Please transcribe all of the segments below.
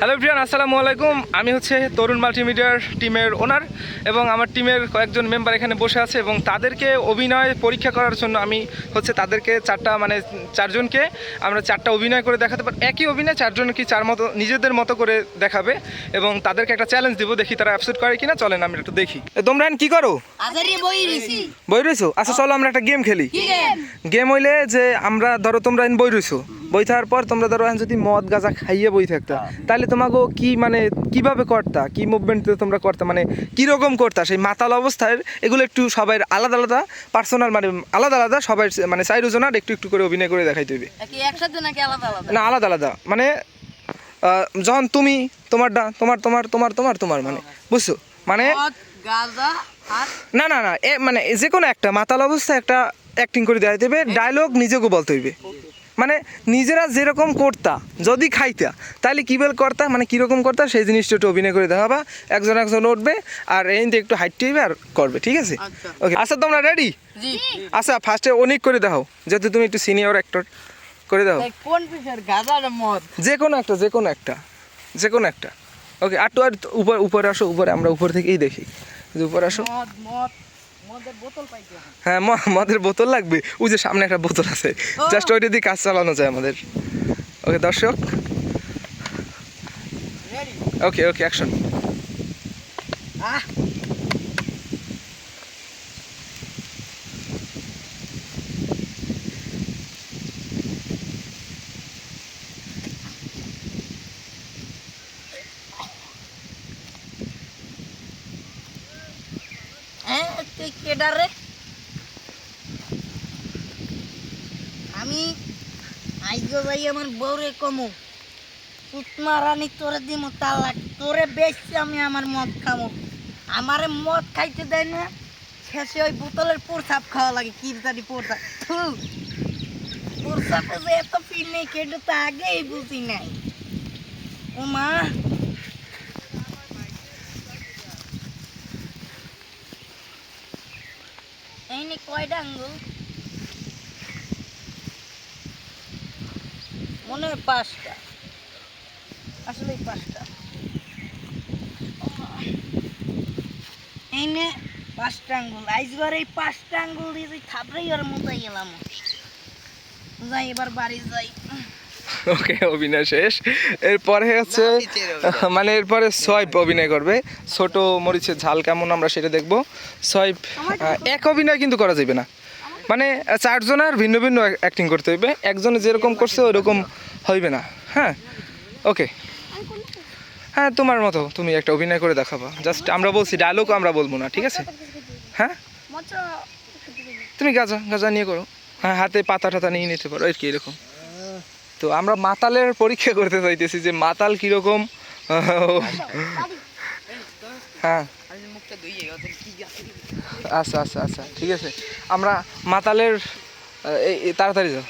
Hello Priyan আসসালামু আলাইকুম। আমি হচ্ছে তরুণ মাল্টিমিডিয়ার টিমের ওনার এবং আমার টিমের কয়েকজন মেম্বার এখানে বসে আছে এবং তাদেরকে অভিনয় পরীক্ষা করার জন্য আমি হচ্ছে তাদেরকে চারটা মানে চারজনকে আমরা চারটা অভিনয় করে দেখাতে পারি একই অভিনয় চারজন কি চার মতো নিজেদের মতো করে দেখাবে এবং তাদেরকে একটা চ্যালেঞ্জ দিব দেখি তারা অ্যাপসেট করে কিনা। চলেন আমরা একটু দেখি। তোমরা কি করো? বই রইছো। আচ্ছা চলো আমরা একটা গেম খেলি। গেম হইলে যে আমরা ধরো তোমরা বই রইছো। বই থাকার পর তোমরা ধরো যদি মদ গাঁজা খাইয়ে বই থাকতা তাহলে তোমাকে কি মানে কীভাবে করতা? কি মুভমেন্ট তোমরা করতা? মানে কীরকম করতা? সেই মাতাল অবস্থায় এগুলো একটু সবাই আলাদা আলাদা পার্সোনাল মানে আলাদা আলাদা সবাই মানে চাইরোজনার একটু একটু করে অভিনয় করে দেখাইতে হবে নাকি আলাদা আলাদা? না আলাদা আলাদা। মানে আহ, যখন তুমি তোমারটা তোমার তোমার তোমার তোমার তোমার মানে বুঝছ? মানে মদ গাঁজা আর না না না এ মানে যে কোনো একটা মাতাল অবস্থায় একটা অ্যাক্টিং করে দেওয়া দেবে ডায়লগ নিজেকে বলতে হইবে। মানে নিজেরা যেরকম করতা যদি খাইতা তাহলে কি বেল করতা? মানে কীরকম করতা? সেই জিনিসটা একটু অভিনয় করে দেখাবা। একজন একজন উঠবে আর এই একটু হাইট হইবে আর করবে ঠিক আছে? আচ্ছা। ওকে আচ্ছা তোমরা রেডি আচ্ছা ফার্স্টে অনেক করে দাও যেহেতু তুমি একটু সিনিয়র অ্যাক্টর করে দাও যে কোনো একটা যে কোনো একটা যে কোনো একটা। ওকে আর তো আর উপর উপরে আসো উপরে আমরা উপর থেকেই দেখি। যে উপরে আসো। মদ মদ। হ্যাঁ ম- মদের বোতল লাগবে। ওই যে সামনে একটা বোতল আছে। জাস্ট ওইটা দিয়ে কাজ চালানো যায় আমাদের। ওকে দর্শক। ওকে ওকে অ্যাকশন আহ হ্যাঁ তুই কেডা রে? আমি আইজো যাই আমার বউরে কমু। পুতমা রানী তোরে দিমু তালাক। তোরে বেশি আমি আমার মদ খামু। আমারে মদ খাইতে দেয় না, শেষে ওই বোতলের প্রসাব খাওয়া লাগে। কি জানি প্রসাব প্রসাবে যে এত ফিল নেই কেটে তো আগেই বুঝি নাই। ও মা এই নে কয়টা আঙ্গুল মনে হয় পাঁচটা আসলে পাঁচটা এনে পাঁচটা আঙ্গুল আইজবার এই পাঁচটা আঙ্গুল দিয়ে থাপড়াই ওর মতো গেলাম যাই এবার বাড়ি যাই ওকে অভিনয় শেষ। এরপরে হচ্ছে মানে এরপরে সোয়াইপ অভিনয় করবে। ছোট মরিচের ঝাল কেমন আমরা সেটা দেখব। সোয়াইপ এক অভিনয় কিন্তু করা যাবে না। মানে চারজনের ভিন্ন ভিন্ন অ্যাক্টিং করতে হইবে। একজনে যেরকম করছে ওরকম হইবে না। হ্যাঁ? ওকে। হ্যাঁ তোমার মতো তুমি একটা অভিনয় করে দেখাবা। জাস্ট আমরা বলছি ডায়লগও আমরা বলব না ঠিক আছে? হ্যাঁ? তুমি গাজা গাজা নিয়ে করো। হ্যাঁ হাতে পাতা টাতা নিয়ে নিতে পারো আর কি এরকম। তো আমরা মাতালের পরীক্ষা করতে চাইতেছি যে মাতাল কীরকম? হ্যাঁ। আচ্ছা আচ্ছা আচ্ছা ঠিক আছে। আমরা মাতালের এই তাড়াতাড়ি যাও।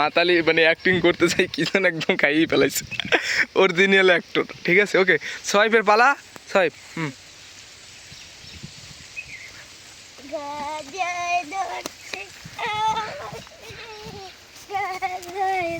মাতালি মানে অ্যাক্টিং করতে চাই, কি যেন একদম খাইয়েই ফেলাইছে। অরিজিনাল অ্যাক্টর ঠিক আছে ওকে সোয়াইপের পালা সোয়াইপ হুম গাজায় ধরছে গাজায় ধরছে ও সখী গাজায় এত মজা তাদের কেন বুঝি নাই ও মজাকে ও রে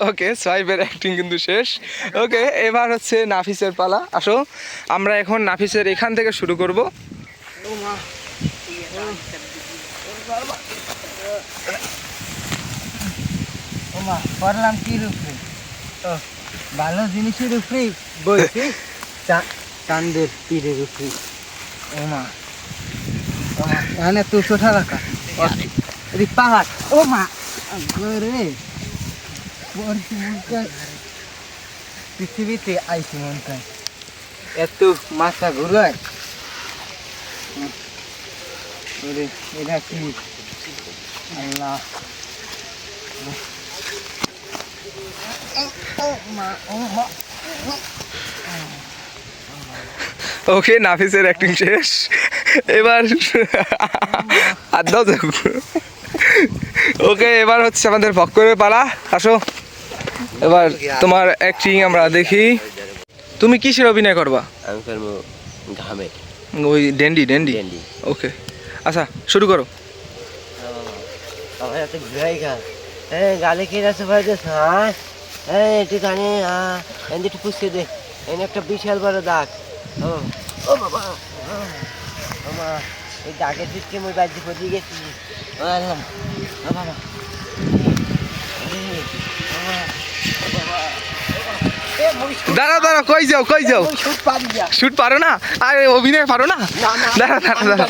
ওকে সোয়াইপের অ্যাক্টিং কিন্তু শেষ। ওকে এবার হচ্ছে নাফিসের পালা। আসো আমরা এখন নাফিসের এখান থেকে শুরু করব। করলাম কি রূপে? ভালো জিনিসের উপরে বলছি। চান্দের তীরের উপরে ওমা এখানে তো ছোটা রাখা পাহাড়। ও মা রে পৃথিবীতে আইছি মনটা এত মাথা ঘুরায়। এটা কি? আল্লাহ। ওকে, নাফিসের অ্যাক্টিং শেষ। এবার আর দাও ওকে, এবার হচ্ছে আমাদের ভক্করের পালা। আসো। এবার তোমার অ্যাক্টিং আমরা দেখি। তুমি কিসের অভিনয় করবা? আমি করব ঘামে ওই ডেন্ডি ডেন্ডি ডেন্ডি ওকে আচ্ছা শুরু করো। আমার এত ঘুরাই গা। হ্যাঁ গালে কে আছে ভাই যে হ্যাঁ? হ্যাঁ একটু জানি হ্যাঁ একটু পুষতে দে। এনে একটা বিশাল বড় দাগ। ও বাবা ও এই দাগের দিকে আমি বাজি পড়ে গেছি। ও আল্লাহ বাবা এই, ও মা, ও বাবা, ও বাবা। দাঁড়া দাঁড়া কই যাও কই যাও? শুট পারি না। শুট পারো না? আরে অভিনয় পারো না? দাঁড়া দাঁড়া দাঁড়া